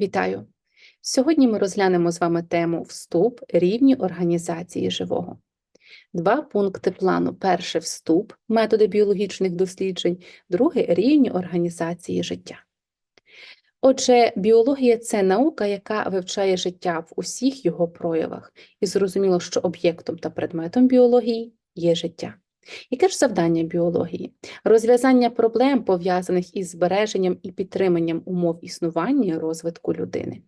Вітаю! Сьогодні ми розглянемо з вами тему Вступ рівні організації живого. Два пункти плану: перший вступ, методи біологічних досліджень, другий рівні організації життя. Отже, біологія це наука, яка вивчає життя в усіх його проявах, і зрозуміло, що об'єктом та предметом біології є життя. Яке ж завдання біології? Розв'язання проблем, пов'язаних із збереженням і підтриманням умов існування і розвитку людини.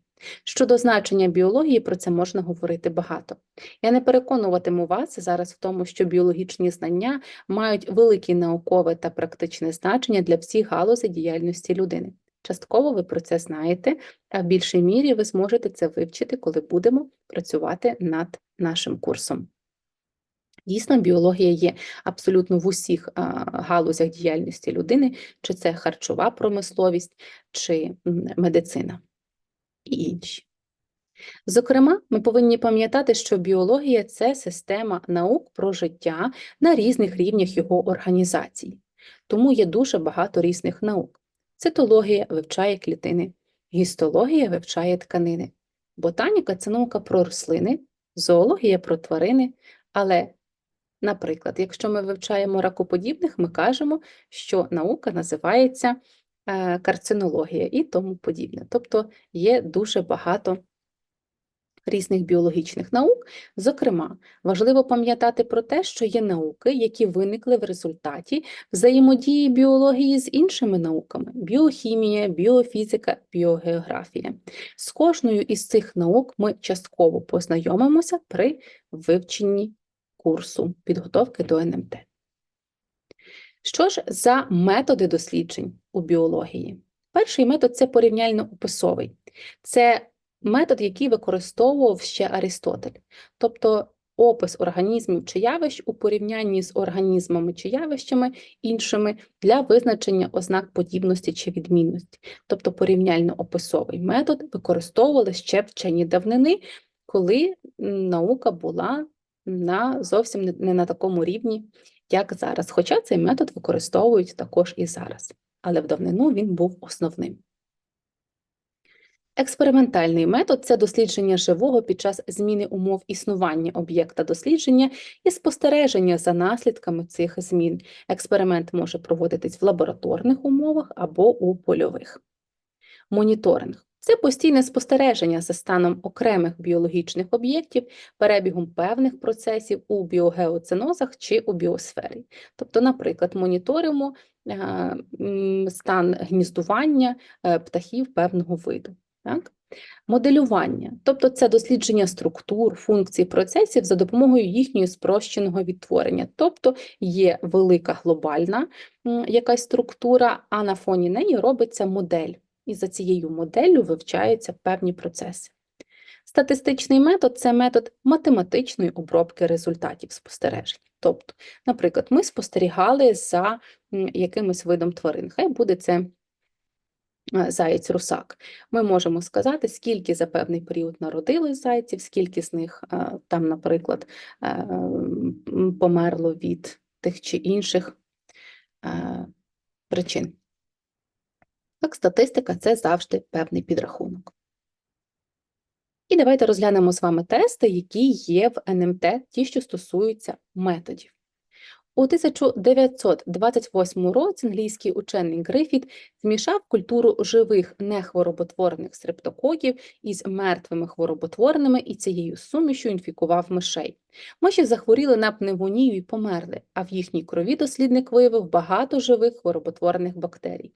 Щодо значення біології, про це можна говорити багато. Я не переконуватиму вас зараз в тому, що біологічні знання мають велике наукове та практичне значення для всіх галузей діяльності людини. Частково ви про це знаєте, а в більшій мірі ви зможете це вивчити, коли будемо працювати над нашим курсом. Дійсно, біологія є абсолютно в усіх галузях діяльності людини, чи це харчова промисловість, чи медицина і інші. Зокрема, ми повинні пам'ятати, що біологія це система наук про життя на різних рівнях його організації, тому є дуже багато різних наук. Цитологія вивчає клітини, гістологія вивчає тканини, ботаніка це наука про рослини, зоологія про тварини, але Наприклад, якщо ми вивчаємо ракоподібних, ми кажемо, що наука називається е, карцинологія і тому подібне. Тобто є дуже багато різних біологічних наук. Зокрема, важливо пам'ятати про те, що є науки, які виникли в результаті взаємодії біології з іншими науками біохімія, біофізика, біогеографія. З кожною із цих наук ми частково познайомимося при вивченні курсу підготовки до НМТ. Що ж за методи досліджень у біології? Перший метод це порівняльно-описовий. Це метод, який використовував ще Арістотель, тобто опис організмів чи явищ у порівнянні з організмами чи явищами іншими для визначення ознак подібності чи відмінності. Тобто порівняльно-описовий метод використовували ще вчені давнини, коли наука була на зовсім не на такому рівні, як зараз. Хоча цей метод використовують також і зараз, але в давнину він був основним. Експериментальний метод це дослідження живого під час зміни умов існування об'єкта дослідження і спостереження за наслідками цих змін. Експеримент може проводитись в лабораторних умовах або у польових. Моніторинг це постійне спостереження за станом окремих біологічних об'єктів, перебігом певних процесів у біогеоценозах чи у біосфері. Тобто, наприклад, моніторимо е, стан гніздування е, птахів певного виду. Так? Моделювання, тобто це дослідження структур, функцій, процесів за допомогою їхнього спрощеного відтворення. Тобто є велика глобальна якась структура, а на фоні неї робиться модель і за цією моделлю вивчаються певні процеси. Статистичний метод це метод математичної обробки результатів спостережень. Тобто, наприклад, ми спостерігали за якимось видом тварин. Хай буде це е, заєць-русак. Ми можемо сказати, скільки за певний період народилось зайців, скільки з них е, там, наприклад, е, померло від тих чи інших причин. Так, статистика це завжди певний підрахунок. І давайте розглянемо з вами тести, які є в НМТ, ті, що стосуються методів. У 1928 році англійський учений Грифіт змішав культуру живих нехвороботворних стрептококів із мертвими хвороботворними і цією сумішю інфікував мишей. Миші захворіли на пневмонію і померли, а в їхній крові дослідник виявив багато живих хвороботворних бактерій.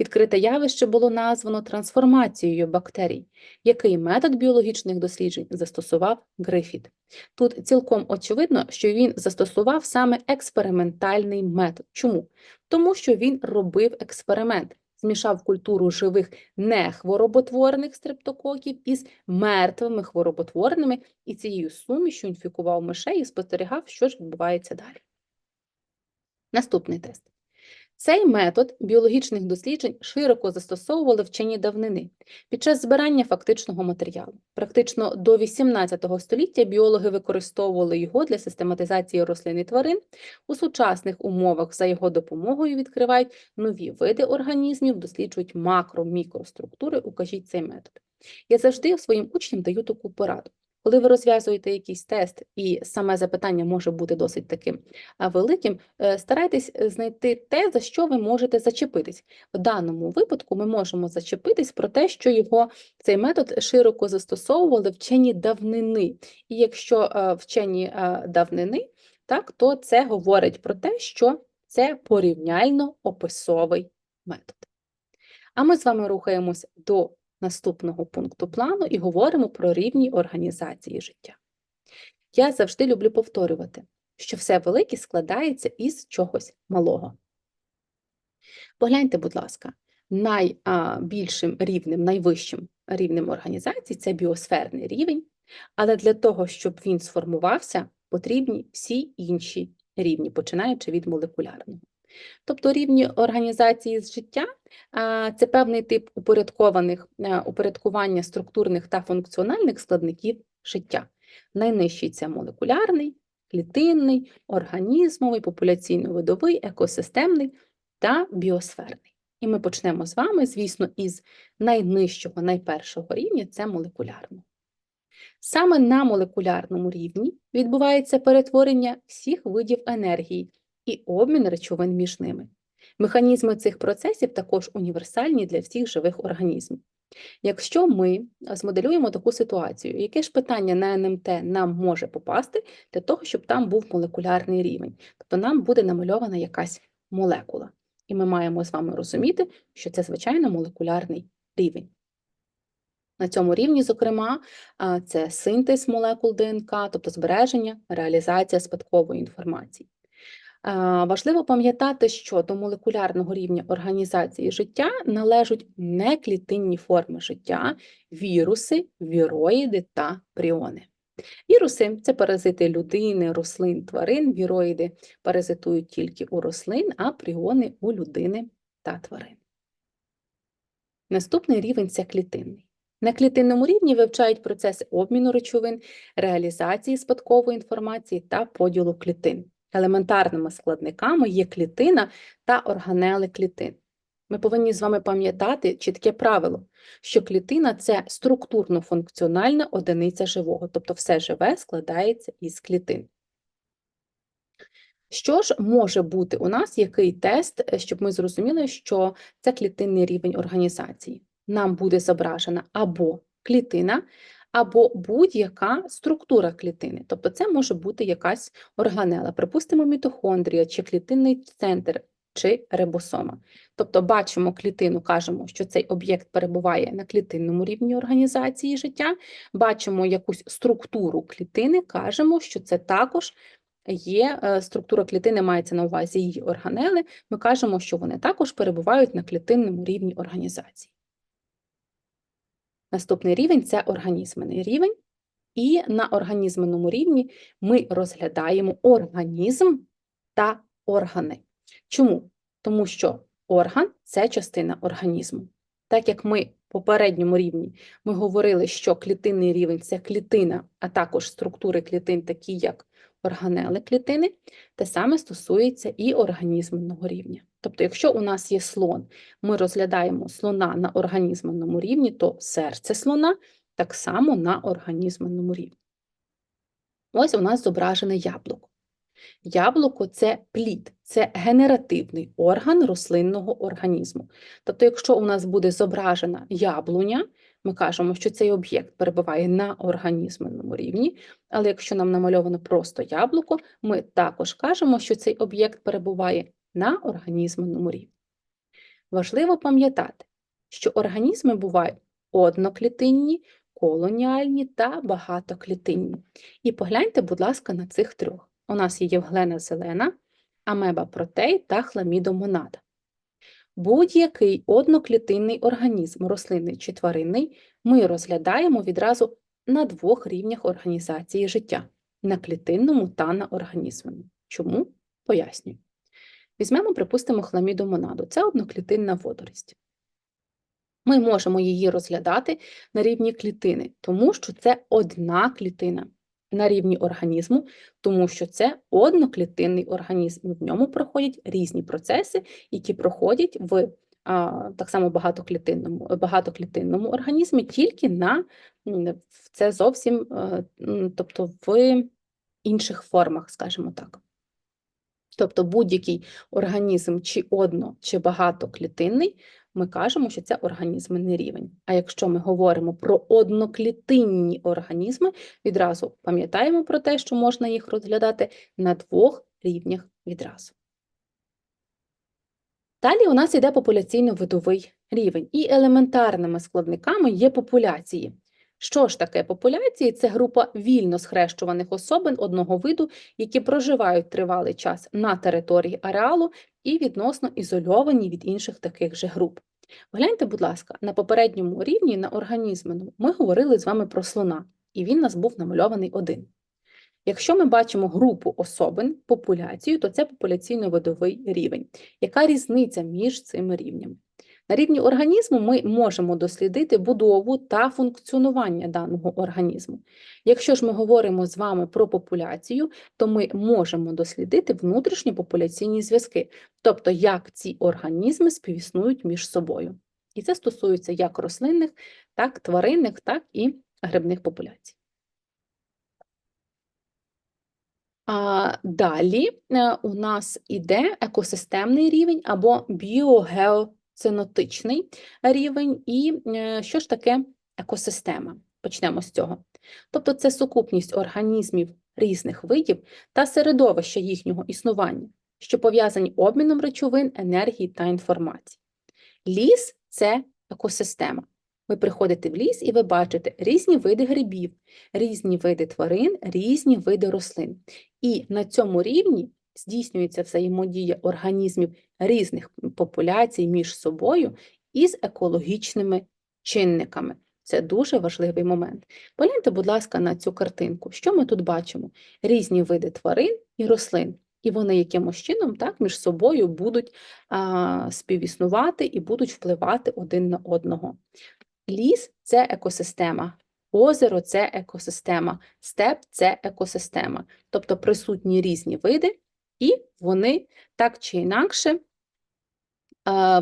Відкрите явище було названо трансформацією бактерій, який метод біологічних досліджень застосував Грифіт. Тут цілком очевидно, що він застосував саме експериментальний метод. Чому? Тому що він робив експеримент, змішав культуру живих нехвороботворних стрептококів із мертвими хвороботворними і цією сумішю інфікував мишей і спостерігав, що ж відбувається далі. Наступний тест. Цей метод біологічних досліджень широко застосовували вчені давнини під час збирання фактичного матеріалу. Практично до XVIII століття біологи використовували його для систематизації рослин і тварин. У сучасних умовах за його допомогою відкривають нові види організмів, досліджують макро-мікроструктури. Укажіть цей метод. Я завжди своїм учням даю таку пораду. Коли ви розв'язуєте якийсь тест, і саме запитання може бути досить таким великим, е, старайтесь е, знайти те, за що ви можете зачепитись. В даному випадку ми можемо зачепитись про те, що його цей метод широко застосовували вчені давнини. І якщо е, вчені давнини, так, то це говорить про те, що це порівняльно описовий метод. А ми з вами рухаємось до наступного пункту плану і говоримо про рівні організації життя. Я завжди люблю повторювати, що все велике складається із чогось малого. Погляньте, будь ласка, найбільшим рівнем, найвищим рівнем організації це біосферний рівень, але для того, щоб він сформувався, потрібні всі інші рівні, починаючи від молекулярного. Тобто рівні організації з життя це певний тип упорядкованих е, упорядкування структурних та функціональних складників життя. Найнижчий це молекулярний, клітинний, організмовий, популяційно-видовий, екосистемний та біосферний. І ми почнемо з вами, звісно, із найнижчого, найпершого рівня це молекулярного. Саме на молекулярному рівні відбувається перетворення всіх видів енергії і обмін речовин між ними. Механізми цих процесів також універсальні для всіх живих організмів. Якщо ми змоделюємо таку ситуацію, яке ж питання на НМТ нам може попасти для того, щоб там був молекулярний рівень, тобто нам буде намальована якась молекула. І ми маємо з вами розуміти, що це, звичайно, молекулярний рівень. На цьому рівні, зокрема, це синтез молекул ДНК, тобто збереження, реалізація спадкової інформації. Важливо пам'ятати, що до молекулярного рівня організації життя належать неклітинні форми життя, віруси, віроїди та пріони. Віруси це паразити людини, рослин, тварин, віроїди паразитують тільки у рослин, а пріони у людини та тварин. Наступний рівень це клітинний. На клітинному рівні вивчають процеси обміну речовин, реалізації спадкової інформації та поділу клітин. Елементарними складниками є клітина та органели клітин. Ми повинні з вами пам'ятати чітке правило, що клітина це структурно-функціональна одиниця живого, тобто все живе складається із клітин. Що ж може бути у нас який тест, щоб ми зрозуміли, що це клітинний рівень організації? Нам буде зображена або клітина, або будь-яка структура клітини. Тобто це може бути якась органела, припустимо, мітохондрія, чи клітинний центр, чи рибосома. Тобто бачимо клітину, кажемо, що цей об'єкт перебуває на клітинному рівні організації життя, бачимо якусь структуру клітини, кажемо, що це також є е, структура клітини, мається на увазі її органели, ми кажемо, що вони також перебувають на клітинному рівні організації. Наступний рівень це організменний рівень, і на організменному рівні ми розглядаємо організм та органи. Чому? Тому що орган це частина організму. Так як ми в попередньому рівні ми говорили, що клітинний рівень це клітина, а також структури клітин, такі як органели клітини, те саме стосується і організменного рівня. Тобто, якщо у нас є слон, ми розглядаємо слона на організменному рівні, то серце слона так само на організменому рівні. Ось у нас зображене яблуко. Яблуко це плід, це генеративний орган рослинного організму. Тобто, якщо у нас буде зображена яблуня, ми кажемо, що цей об'єкт перебуває на організменному рівні, але якщо нам намальовано просто яблуко, ми також кажемо, що цей об'єкт перебуває на організменому рівні. Важливо пам'ятати, що організми бувають одноклітинні, колоніальні та багатоклітинні. І погляньте, будь ласка, на цих трьох. У нас є євглена зелена, амеба протей та хламідомонада. Будь-який одноклітинний організм, рослинний чи тваринний, ми розглядаємо відразу на двох рівнях організації життя на клітинному та на організмному. Чому? Пояснюю. Візьмемо, припустимо, хламіду монаду. Це одноклітинна водорість. Ми можемо її розглядати на рівні клітини, тому що це одна клітина на рівні організму, тому що це одноклітинний організм, в ньому проходять різні процеси, які проходять в а, так само багатоклітинному, багатоклітинному організмі, тільки на це зовсім, е, тобто в інших формах, скажімо так. Тобто будь-який організм чи одно, чи багатоклітинний, ми кажемо, що це організменний рівень. А якщо ми говоримо про одноклітинні організми, відразу пам'ятаємо про те, що можна їх розглядати на двох рівнях відразу. Далі у нас йде популяційно-видовий рівень, і елементарними складниками є популяції. Що ж таке популяції? Це група вільно схрещуваних особин одного виду, які проживають тривалий час на території ареалу і відносно ізольовані від інших таких же груп. Гляньте, будь ласка, на попередньому рівні на організмену ми говорили з вами про слона, і він нас був намальований один. Якщо ми бачимо групу особин, популяцію, то це популяційно-видовий рівень. Яка різниця між цими рівнями? На рівні організму ми можемо дослідити будову та функціонування даного організму. Якщо ж ми говоримо з вами про популяцію, то ми можемо дослідити внутрішні популяційні зв'язки, тобто як ці організми співіснують між собою. І це стосується як рослинних, так тваринних, так і грибних популяцій. А далі е, у нас іде екосистемний рівень або біогеоцинотичний рівень. І е, що ж таке екосистема? Почнемо з цього. Тобто це сукупність організмів різних видів та середовища їхнього існування, що пов'язані обміном речовин, енергії та інформації. Ліс це екосистема. Ви приходите в ліс і ви бачите різні види грибів, різні види тварин, різні види рослин. І на цьому рівні здійснюється взаємодія організмів різних популяцій між собою із екологічними чинниками. Це дуже важливий момент. Погляньте, будь ласка, на цю картинку. Що ми тут бачимо? Різні види тварин і рослин. І вони якимось чином так, між собою будуть а, співіснувати і будуть впливати один на одного. Ліс це екосистема, озеро це екосистема, степ це екосистема. Тобто присутні різні види, і вони так чи інакше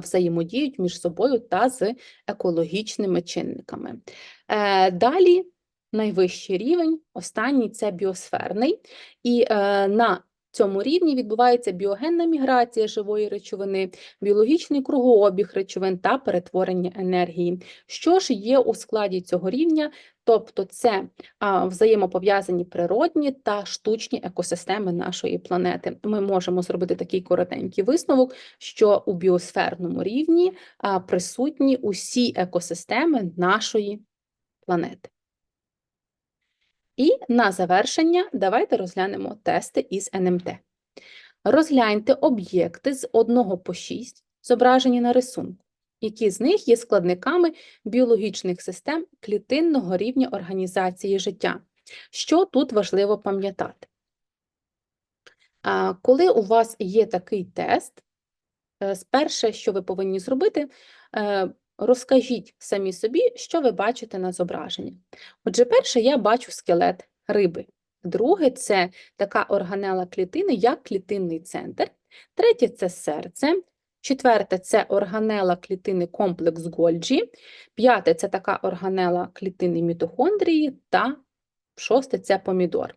взаємодіють між собою та з екологічними чинниками. Е, Далі найвищий рівень, останній це біосферний, і е, на цьому рівні відбувається біогенна міграція живої речовини, біологічний кругообіг речовин та перетворення енергії. Що ж є у складі цього рівня? Тобто це а, взаємопов'язані природні та штучні екосистеми нашої планети. Ми можемо зробити такий коротенький висновок, що у біосферному рівні а, присутні усі екосистеми нашої планети. І на завершення давайте розглянемо тести із НМТ. Розгляньте об'єкти з 1 по 6, зображені на рисунку, які з них є складниками біологічних систем клітинного рівня організації життя. Що тут важливо пам'ятати? Коли у вас є такий тест, е, перше, що ви повинні зробити, е, розкажіть самі собі, що ви бачите на зображенні. Отже, перше, я бачу скелет риби. Друге, це така органела клітини, як клітинний центр. Третє це серце. Четверте це органела клітини комплекс Гольджі. П'яте це така органела клітини мітохондрії. Та шосте це помідор.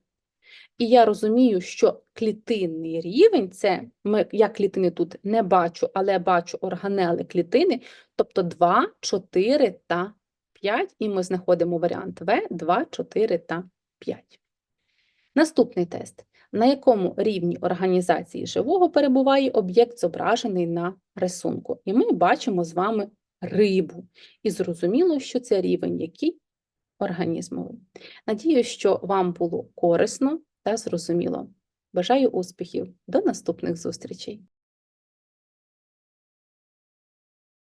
І я розумію, що клітинний рівень це я клітини тут не бачу, але бачу органели клітини, тобто 2, 4 та 5, і ми знаходимо варіант В 2, 4 та 5. Наступний тест. На якому рівні організації живого перебуває об'єкт, зображений на рисунку? І ми бачимо з вами рибу. І зрозуміло, що це рівень який організмовий. Надію, що вам було корисно та зрозуміло. Бажаю успіхів! До наступних зустрічей!